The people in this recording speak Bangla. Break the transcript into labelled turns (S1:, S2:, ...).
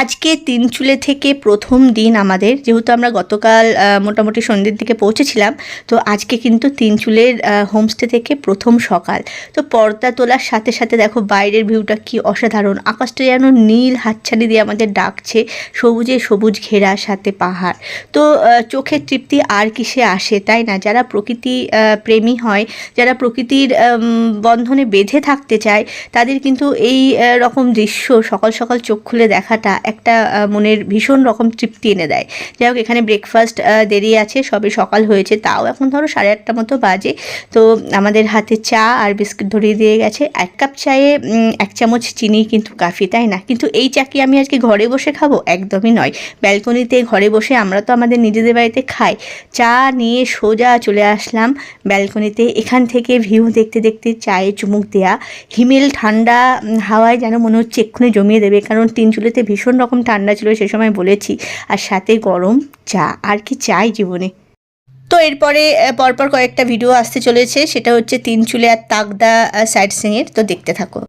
S1: আজকে তিনচুলে থেকে প্রথম দিন আমাদের, যেহেতু আমরা গতকাল মোটামুটি সন্ধ্যের দিকে পৌঁছেছিলাম, তো আজকে কিন্তু তিনচুলের হোমস্টে থেকে প্রথম সকাল। তো পর্দা তোলার সাথে সাথে দেখো বাইরের ভিউটা কি অসাধারণ, আকাশটা যেন নীল হাতছানি দিয়ে আমাদের ডাকছে, সবুজে সবুজ ঘেরা, সাথে পাহাড়। তো চোখের তৃপ্তি আর কিসে আসে, তাই না? যারা প্রকৃতি প্রেমী হয়, যারা প্রকৃতির বন্ধনে বেঁধে থাকতে চায়, তাদের কিন্তু এই রকম দৃশ্য সকাল সকাল চোখ খুলে দেখাটা একটা মনের ভীষণ রকম তৃপ্তি এনে দেয়। যাই হোক, এখানে ব্রেকফাস্ট দেরি আছে, সবে সকাল হয়েছে, তাও এখন ধরো সাড়ে আটটা মতো বাজে। তো আমাদের হাতে চা আর বিস্কুট ধরিয়ে দিয়ে গেছে। এক কাপ চায়ে এক চামচ চিনি কিন্তু কাফি, তাই না? কিন্তু এই চা কি আমি আজকে ঘরে বসে খাব? একদমই নয়। ব্যালকনিতে ঘরে বসে আমরা তো আমাদের নিজেদের বাড়িতে খাই। চা নিয়ে সোজা চলে আসলাম ব্যালকনিতে। এখান থেকে ভিউ দেখতে দেখতে চায়ে চুমুক দেয়া। হিমেল ঠান্ডা হাওয়ায় যেন মনে হচ্ছে এক্ষুনি জমিয়ে দেবে, কারণ তিনচুলেতে ভীষণ রকম ঠান্ডা ছিল, সে সময় বলেছি, আর সাথে গরম চা, আর কি চাই জীবনে? তো এরপরে পরপর কয়েকটা ভিডিও আসতে চলেছে, সেটা হচ্ছে তিন চুলে আর তাকদা সাইড সিংয়ের তো দেখতে থাকো।